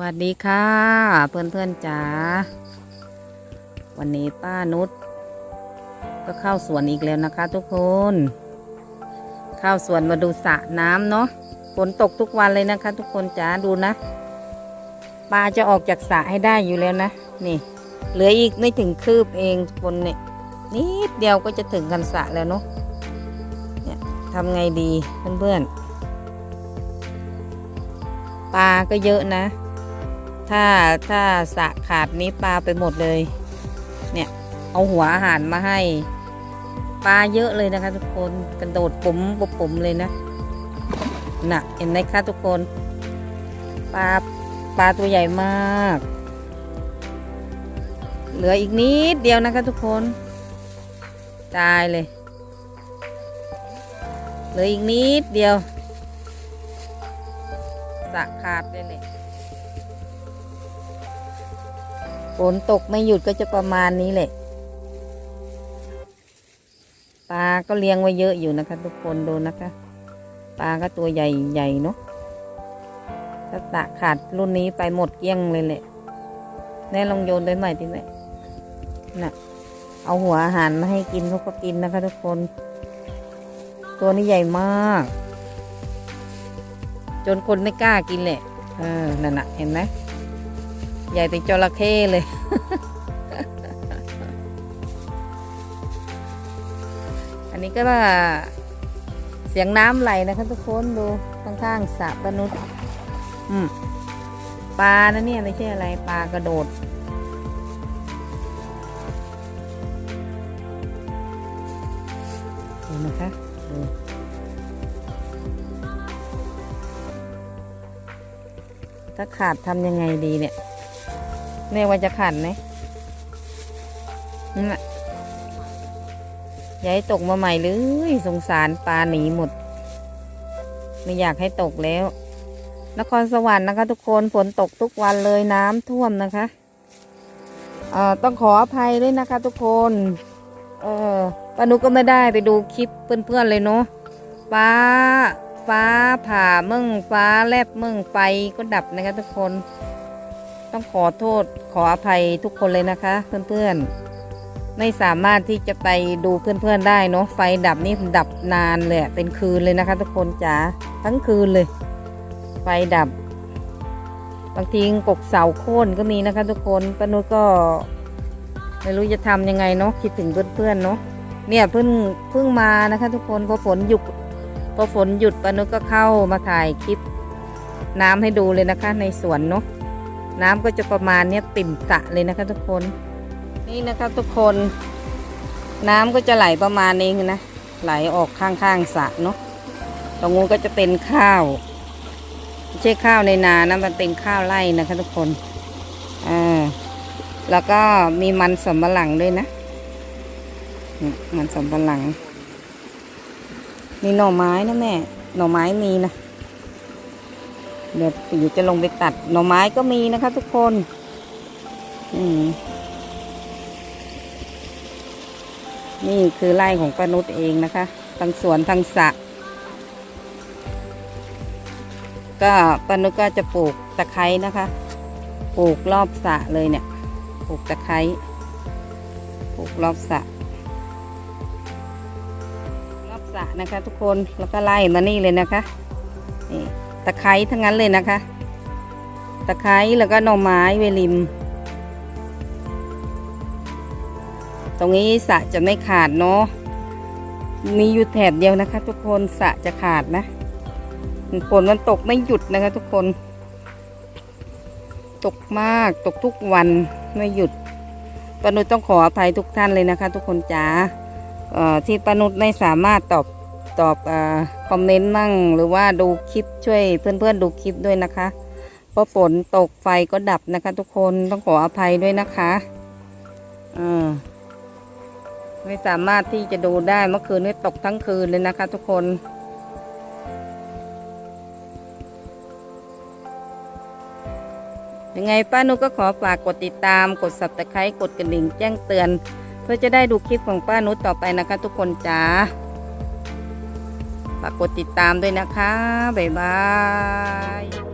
วัสดีค่ะ เพื่อนเพื่อนๆจ๋าวันนี้ป้านุชก็เข้าสวนอีกแล้วนะคะ ทุกคน เข้าสวนมาดูสระน้ำเนาะฝนตกทุกวันเลยนะคะ ทุกคนจ๋าดูนะปลาจะออกจากสระให้ได้อยู่แล้วนะนี่ เหลืออีกไม่ถึงคืบเองคนเนี่ยนิดเดียวก็จะถึงกันสระแล้วเนาะเนี่ยทำไงดีเพื่อนๆปลาก็เยอะนะ ถ้าถ้าสะขาดนี้ปลาไปหมดเลย เนี่ย เอาหัวอาหารมาให้ ปลาเยอะเลยนะคะ ทุกคนกระโดดปุ๋มปุ๋มเลยนะน่ะเห็นไหมคะทุกคน ปลาปลาตัวใหญ่มาก เหลืออีกนิดเดียวนะคะทุกคนตายเลยเหลืออีกนิดเดียวสะขาดเลยเลย ฝนตกไม่หยุดก็จะประมาณนี้แหละปลาก็เลี้ยงไว้เยอะอยู่นะคะ ทุกคนดูนะคะปลาก็ตัวใหญ่ใหญ่เนาะถ้าสระขาดรุ่นนี้ไปหมดเกลี้ยงเลยแหละแน่ลองโยนได้ใหม่ทีไหมน่ะ เอาหัวอาหารมาให้กินเขาก็กินนะคะ ทุกคน ตัวนี้ใหญ่มาก จนคนไม่กล้ากินแหละเออนั่นน่ะเห็นไหม ใหญ่เป็นจระเข้เลย อันนี้ก็ว่าเสียงน้ำไหลนะคะทุกคนดูข้างๆสระปนุษย์ปลานะเนี่ยไม่ใช่อะไรปลากระโดดดูนะคะดูถ้าขาดทำยังไงดีเนี่ย แม่ว่าจะขาดไหมนั่นแหละย่าให้ตกมาใหม่เลยสงสารปลาหนีหมด ไม่อยากให้ตกแล้ว นครสวรรค์นะคะ ทุกคนฝนตกทุกวันเลยน้ำท่วมนะคะเอ่อต้องขออภัยด้วยนะคะ ทุกคนเออป้านุก็ไม่ได้ไปดูคลิปเพื่อนๆเลยเนาะฟ้าฟ้าผ่ามึงฟ้าแลบมึงไฟก็ดับนะคะทุกคน ต้องขอโทษขออภัยทุกคนเลยนะคะ เพื่อนๆ ไม่สามารถที่จะไปดูเพื่อนๆได้เนาะไฟดับนี่ดับนานเลยเป็นคืนเลยนะคะ ทุกคนจ๋าทั้งคืนเลย ไฟดับ บางทีกกเสาโค่นก็มีนะคะ ทุกคนป้านุก็ ไม่รู้จะทำยังไงเนาะคิดถึงเพื่อนๆเนาะเนี่ยเพิ่งเพิ่งมานะคะ ทุกคนพอฝนหยุดพอฝนหยุดปานุก็เข้ามาถ่ายคลิปน้ำให้ดูเลยนะคะ ในสวนเนาะ น้ำก็จะประมาณเนี้ยติ่มสระเลยนะคะทุกคน นี่นะคะทุกคน น้ำก็จะไหลประมาณนี้นะ ไหลออกข้างๆสระเนาะตรงนู้นก็จะเป็นข้าวไม่ใช่ข้าวในนานะมันเป็นข้าวไร่นะคะทุกคนอ่าแล้วก็มีมันสำปะหลังด้วยนะมันสำปะหลังมีหน่อไม้นะแม่ หน่อไม้มีนะ เดี๋ยวอยู่จะลงไปตัดหน่อไม้ก็มีนะคะทุกคน อืมนี่คือไร่ของป้านุชเองนะคะ ทั้งสวนทั้งสระก็ป้านุชก็จะปลูกตะไคร้นะคะ ปลูกรอบสระเลยเนี่ย ปลูกตะไคร้ ปลูกรอบสระรอบสระนะคะ ทุกคน แล้วก็ไล่มานี่เลยนะคะ ตะไคร้ทั้งนั้นเลยนะคะ ตะไคร้แล้วก็หน่อไม้เวลิม ตรงนี้สะจะไม่ขาดเนาะมีอยู่แถบเดียวนะคะ ทุกคนสะจะขาดนะฝนมันตกไม่หยุดนะคะ ทุกคน ตกมากตกทุกวันไม่หยุดปนุชต้องขออภัยทุกท่านเลยนะคะ ทุกคนจ๋าเอ่อที่ปนุชไม่สามารถตอบ ตอบอคอมเมนต์มั่งหรือว่าดูคลิปช่วยเพื่อนๆดูคลิปด้วยนะคะเพราะฝนตกไฟก็ดับนะคะ ทุกคนต้องขออภัยด้วยนะคะอไม่สามารถที่จะดูได้เมื่อคืนนี้ตกทั้งคืนเลยนะคะ ทุกคนยังไงป้านุก็ขอฝากกดติดตาม กด subscribe กดกระดิ่งแจ้งเตือน เพื่อจะได้ดูคลิปของป้านุต่อไปนะคะ ทุกคนจ้า ฝากกดติดตามด้วยนะคะ บ๊ายบาย